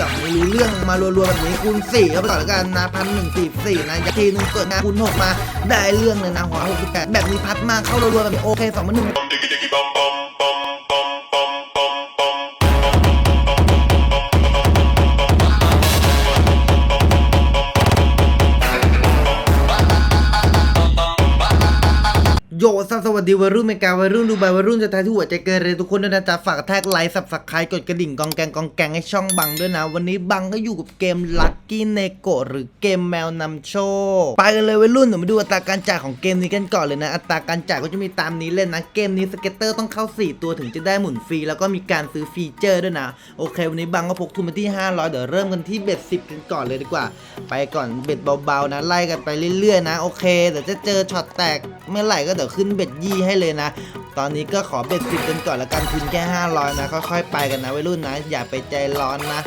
ดอกนี้รู้เรื่องมารัวๆแบบนี้คูณสี่เข้าไปก่อนแล้วกันนะพันหนึ่งสี่สี่นะยทีหนึงเกิดนาคูณหกมาได้เรื่องเลยนะหัวหกสิบแปดแบบนี้พัดมาเข้ารัวๆแบบนี้โอเคสองพันหนึ่ง โยซัสวัสดีวัยรุ่นเมกาวัยรุ่นดูใบวัยรุ่นจะทายที่หัวใจเกเรทุกคนด้วยนะจ๊ะฝากแท็กไลค์สับสักใครกดกระดิ่งกองแกงกองแกงให้ช่องบังด้วยนะ วันนี้บังก็อยู่กับเกมลัคกี้เนโกหรือเกมแมวนำโชคไปกันเลยวัยรุ่นเดี๋ยวมาดูอัตราการจ่ายของเกมนี้กันก่อนเลยนะ อัตราการจ่ายก็จะมีตามนี้เลยนะเกมนี้สเก็ตเตอร์ต้องเข้า 4 ตัวถึงจะได้หมุนฟรีแล้วก็มีการซื้อฟีเจอร์ด้วยนะโอเค วันนี้บังก็พกทุนมาที่ 500 เดี๋ยวเริ่มกันที่เบ็ด10กันก่อนเลยดีกว่า ไปก่อนเบ็ดเบาๆนะไล่กันไปเรื่อยๆนะโอเคเดี๋ยวจะเจอช็อตแตกเมื่อไหร่ก็เดี๋ยวขึ้นเบ็ดยี่ให้เลยนะ ตอนนี้ก็ขอเบ็ดสิบกันก่อนละกันทุนแค่500นะค่อยๆไปกันนะวัยรุ่นนะ อย่าไปใจร้อนนะ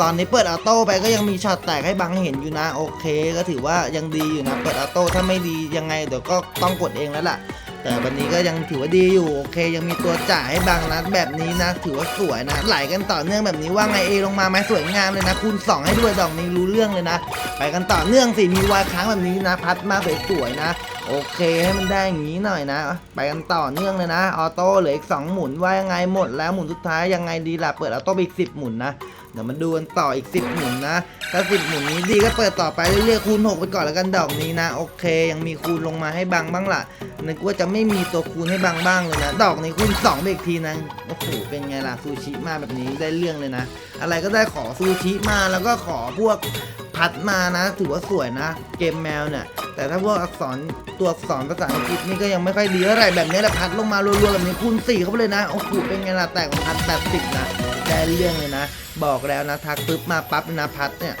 ตอนนี้เปิดออโต้ไปก็ยังมีช็อตแตกให้บังเห็นอยู่นะ โอเค ก็ถือว่ายังดีอยู่นะ เปิดออโต้ถ้าไม่ดียังไงเดี๋ยวก็ต้องกดเองแล้วล่ะ แต่วันนี้ก็ยังถือว่าดีอยู่ โอเค ยังมีตัวจ่ายให้บังนะแบบนี้นะ ถือว่าสวยนะ ไหลกันต่อเนื่องแบบนี้ว่าไงเอลงมาไหมสวยงามเลยนะคูณ2ให้ด้วยดอกนี้รู้เรื่องเลยนะ ไปกันต่อเนื่องสิมีวายค้างแบบนี้นะ พัดมาสวยๆนะ โอเคให้มันได้อย่างนี้หน่อยนะ ไปกันต่อเนื่องเลยนะออโต้เหลืออีก2หมุนว่ายังไงหมดแล้วหมุนสุดท้ายยังไงดีล่ะเปิดออโต้ไปอีก10หมุนนะ เดี๋ยวมาดูกันต่ออีก 10 หมุนนะ ถ้า 10 หมุนนี้ดีก็เปิดต่อไปเรื่อยๆคูณ6ไปก่อนแล้วกันดอกนี้นะ โอเค ยังมีคูณลงมาให้บังบ้างล่ะนึกว่าจะไม่มีตัวคูณให้บังบ้างเลยนะ ดอกนี้คูณ2ไปอีกทีนะโอ้โหเป็นไงล่ะซูชิมาแบบนี้ได้เรื่องเลยนะ อะไรก็ได้ขอซูชิมาแล้วก็ขอพวกพัดมานะถือว่าสวยนะ เกมแมวเนี่ยแต่ถ้าพวกอักษรตัวอักษรภาษาอังกฤษนี่ก็ยังไม่ค่อยดีเท่าไหร่แบบนี้แหละพัดลงมารัวๆแบบนี้คูณ4เข้าไปเลยนะโอ้โหเป็นไงล่ะแตกของพันแปดสิบนะ ได้เรื่องเลยนะ บอกแล้วนะทักปึ๊บมาปั๊บนะพัดเนี่ย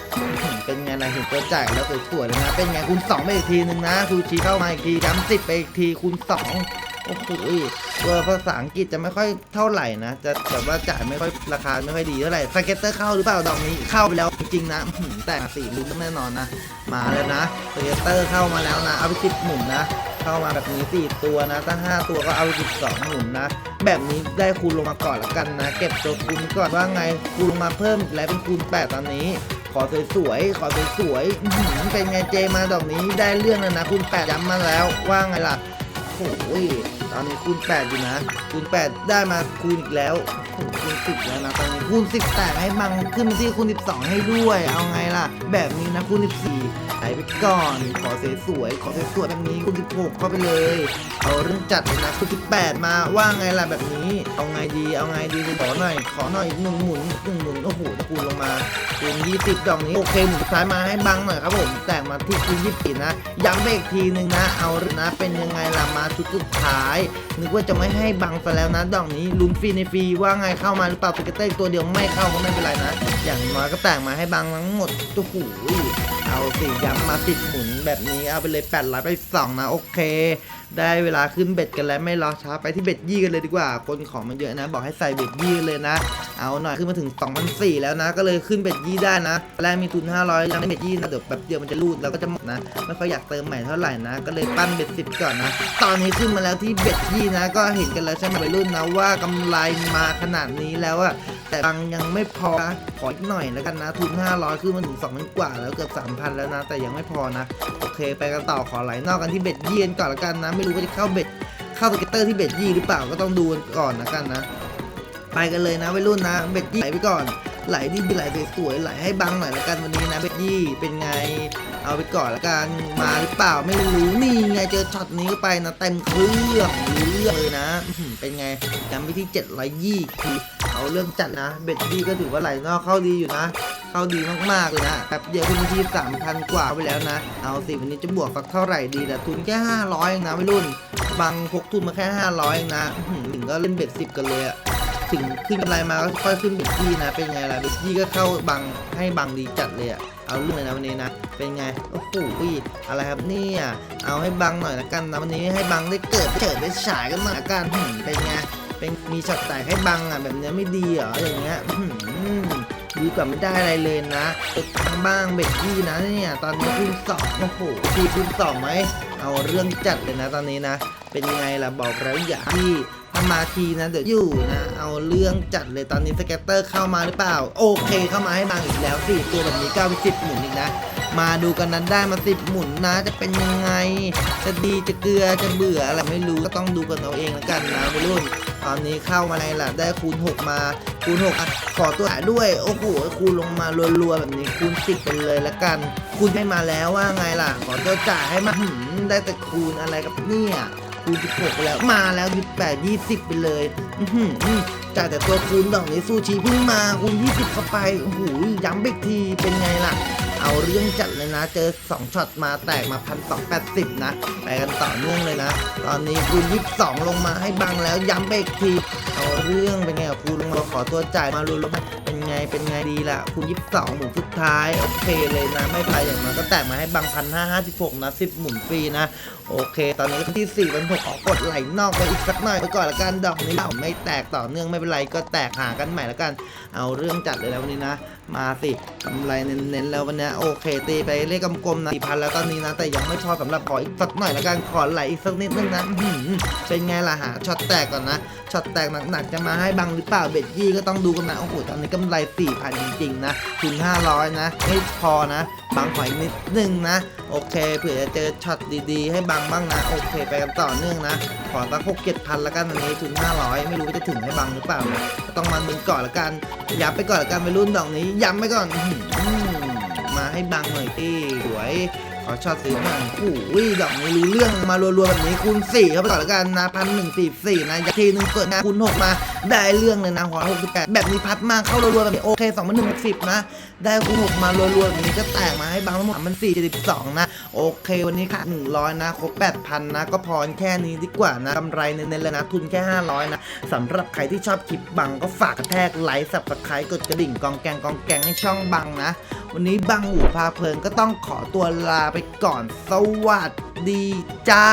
เป็นไงนะเห็นตัวจ่ายแล้วสวยๆเลยนะ เป็นไงคูณ2ไปอีกทีหนึ่งนะซูชิเข้ามาอีกทีย้ำสิบไปอีกทีคูณ2 โอ้โหตัวภาษาอังกฤษจะไม่ค่อยเท่าไหร่นะ จะแบบว่าจ่ายไม่ค่อยราคาไม่ค่อยดีเท่าไหร่สเก็ตเตอร์เข้าหรือเปล่าดอกนี้เข้าไปแล้วจริงๆนะแต่สี่ลุ้นแน่นอนนะ มาแล้วนะสเก็ตเตอร์เข้ามาแล้วนะ เอาไปสิบหมุนนะ เข้ามาแบบนี้สี่ตัวนะ ถ้าห้าตัวก็เอาสิบสองหมุนนะ แบบนี้ได้คูณลงมาก่อนละกันนะ เก็บตัวคูณก่อนว่าไงคูณลงมาเพิ่มแล้วเป็นคูณแปดตอนนี้ขอสวยๆ ขอสวยๆเป็นไงเจมาดอกนี้ได้เรื่องแล้วนะคูณแปดย้ำมาแล้วว่าไงล่ะ โอ้ยตอนนี้คูณแปดอยู่นะคูณแปดได้มาคูณอีกแล้ว คูณสิบแล้วนะตอนนี้คูณสิบแตกให้บังขึ้นที่คูณสิบสองให้ด้วย เอาไงล่ะ แบบนี้นะคูณสิบสี่หายไปก่อน ขอสวยๆขอสวยๆแบบนี้คูณสิบหกเข้าไปเลย เอาเรื่องจัดเลยนะคูณสิบแปดมาว่าไงล่ะแบบนี้ เอาไงดี เอาไงดีขอหน่อย ขอหน่อยอีกหนึ่งหมุนหนึ่งหมุนโอ้โหคูณลงมาคูณยี่สิบดอกนี้โอเคหมุนสุดท้ายมาให้บังหน่อยครับผมแตกมาที่คูณยี่สิบนะย้ำไปอีกทีหนึ่งนะ เอานะเป็นยังไงล่ะมาชุดสุดท้ายนึกว่าจะไม่ให้บังซะแล้วนะดอกนี้ลุ้นฟรีในฟรีว่าไงเข้ามาหรือเปล่าสเก็ตเตอร์ตัวเดียวไม่เข้าก็ไม่เป็นไรนะ อย่างน้อยก็แต่งมาให้บางทั้งหมดตู้หูเอาสิย้ำมาติดหมุนแบบนี้เอาไปเลย8ล้ายไปสองนะโอเค ได้เวลาขึ้นเบ็ดกันแล้วไม่รอช้าไปที่เบ็ดยี่กันเลยดีกว่า คนของมันเยอะนะ บอกให้ใส่เบ็ดยี่เลยนะ เอาหน่อยขึ้นมาถึง2,004แล้วนะ ก็เลยขึ้นเบ็ดยี่ได้นะแรกมีทุน500ยังไม่เบ็ดยี่นะเดี๋ยวแบบเดียวมันจะรูดแล้วก็จะหมดนะไม่ค่อยอยากเติมใหม่เท่าไหร่นะ ก็เลยปั้นเบ็ดสิบก่อนนะ ตอนนี้ขึ้นมาแล้วที่เบ็ดยี่นะ ก็เห็นกันแล้วใช่ไหมวัยรุ่นนะว่ากำไรมาขนาดนี้แล้วอะ แต่บังยังไม่พอนะขออีกหน่อยแล้วกันนะ ทุน 500 ขึ้นมาถึง2,000กว่า แล้วเกือบ 3,000 แล้วนะ แต่ยังไม่พอนะ โอเค ไปกันต่อขอไหลนอกกันที่เบ็ดยี่กันก่อนละกันนะ ไม่รู้ว่าจะเข้าเบ็ดเข้าสเก็ตเตอร์ที่เบ็ดยี่หรือเปล่าก็ต้องดูกันก่อนละกันนะ ไปกันเลยนะวัยรุ่นนะ เบ็ดยี่ไหลไปก่อน ไหลดีไหลสวยๆไหลให้บังหน่อยละกันวันนี้นะเบ็ดยี่เป็นไง เอาไปก่อนละกันมาหรือเปล่าไม่รู้นี่ไงเจอช็อตนี้เข้าไปนะเต็มเครื่องรู้เรื่องเลยนะเป็นไงจำไปที่720คือเอาเรื่องจัดนะ เบ็ดยี่ก็ถือว่าไหลนอกเข้าดีอยู่นะ เข้าดีมากๆเลยนะแป๊บเดียวขึ้นมาที่3,000กว่าไปแล้วนะ เอาสิวันนี้จะบวกสักเท่าไหร่ดีแต่ทุนแค่500เองนะวัยรุ่นบางพกทุนมาแค่500เองนะถึงก็เล่นเบ็ดสิบกันเลยอะถึงขึ้นกำไรมาก็ค่อยขึ้นเบ็ดยี่นะ เป็นไงล่ะเบ็ดยี่ก็เข้าบังให้บังดีจัดเลยอะ เอาเรื่องเลยนะวันนี้นะ เป็นไง โอ้โหอะไรครับเนี่ย เอาให้บังหน่อยละกันนะวันนี้ให้บังได้เกิดเกิดได้ฉายกันหน่อยละกันเป็นไง เป็นมีช็อตแตกให้บังอะแบบเนี้ยไม่ดีเหรออย่างเงี้ยดีกว่าไม่ได้อะไรเลยนะตกทางบ้างเบ็ดยี่นะเนี่ย ตอนนี้คูณสองโอ้โหคูณสองไหม เอาเรื่องจัดเลยนะตอนนี้นะ เป็นยังไงล่ะบอกแล้วอย่าที่ถ้ามาทีนะเดี๋ยวอยู่นะ เอาเรื่องจัดเลยตอนนี้สเก็ตเตอร์เข้ามาหรือเปล่า โอเคเข้ามาให้บางอีกแล้วสี่ตัวแบบนี้เก้าไปสิบหมุนอีกนะ มาดูกันนั้นได้มาสิบหมุนนะ จะเป็นยังไง จะดีจะเกลือจะเบื่ออะไรไม่รู้ก็ต้องดูกันเอาเองแล้วกันนะวัยรุ่นตอนนี้เข้ามาในล่ะได้คูณ 6 มาคูณ6อะขอตัวหาด้วย โอ้โหคูณลงมารัวๆแบบนี้คูณ10ไปเลยละกัน คูณให้มาแล้วว่าไงล่ะ ขอตัวจ่ายให้มาหืมได้แต่คูณอะไรกับเนี่ย คูณ16ไปแล้วมาแล้ว28 20 ไปเลยอื้อหือจ่ายแต่ตัวคูณดอกนี้ซูชิเพิ่งมาคูณ20เข้าไปโอ้โหย้ำอีกทีเป็นไงล่ะ เอาเรื่องจัดเลยนะ เจอ 2ช็อตมาแตกมาพันสองแปดสิบนะไปกันต่อเนื่องเลยนะ ตอนนี้คูณยี่สองลงมาให้บังแล้วย้ำไปอีกที เอาเรื่องเป็นไงคูณลงมาขอตัวจ่ายมารุนลงมาเป็น ไงเป็นไงดีล่ะคูณยี่สองหมุนสุดท้ายโอเคเลยนะไม่ไปอย่างน้อยก็แตกมาให้บังพันห้าห้าสิบหกนะสิบหมุนฟรีนะ โอเค ตอนนี้ก็ที่สี่เป็นหกขอกดไหลนอกไปอีกสักหน่อยไปก่อนละกันดอกนี้เอาไม่แตกต่อเนื่องไม่เป็นไรก็แตกหากันใหม่ละกัน เอาเรื่องจัดเลยแล้ววันนี้นะ มาสิกำไรเน้นๆแล้ววันนี้โอเค ตีไปเลขกลมๆนะสี่พันแล้วตอนนี้นะ แต่ยังไม่พอสำหรับขออีกสักหน่อยละกันขอไหลอีกสักนิดนึงนะเป็นไงล่ะหาช็อตแตกก่อนนะช็อตแตกหนักๆจะมาให้บังหรือเปล่าเบ็ดยี่ก็ต้องดูกันนะโอ้โหตอนนี้กำไรสี่พันจริงๆ นะถึง 500 นะไม่พอนะ บังหอยนิดนึงนะ โอเค เผื่อจะเจอช็อตดีๆ ให้บังบ้างนะ โอเค ไปกันต่อเนื่องนะ ขอตั้งหกเจ็ดพันละกันอันนี้ถึง 500 ไม่รู้ว่าจะถึงให้บังหรือเปล่านะต้องมามึนก่อนละกันย้ำไปก่อนละกันไปรุ่นดอกนี้ย้ำไปก่อนมาให้บังหน่อยที่สวย ขอช็อตสีหน่อยโอ้ยดอกนี้รู้เรื่องมารัวๆแบบนี้คูณ4เข้าไปก่อนละกันนะพันหนึ่งสี่สี่นะทีหนึ่งเกิดนะคูณหกมาได้เรื่องเลยนะหัวหกสิบแปดแบบนี้พัดมาเข้ารัวๆแบบนี้โอเคสองพันหนึ่งสิบนะ ได้คูณหกมารัวๆแบบนี้ก็แตกมาให้บางทั้งหมดมันสี่เจ็ดสิบสองนะโอเค วันนี้ค่ะหนึ่งร้อยนะครบแปดพันนะก็พอแค่นี้ดีกว่านะกำไรเน้นๆเลยนะทุนแค่ห้าร้อยนะสำหรับใครที่ชอบคลิปบังก็ฝากกระแทกไลค์สับสไครต์กดกระดิ่งกองแกงกองแกงให้ช่องบังนะ วันนี้บังหูพาเพลินก็ต้องขอตัวลาไปก่อน สวัสดีจ้า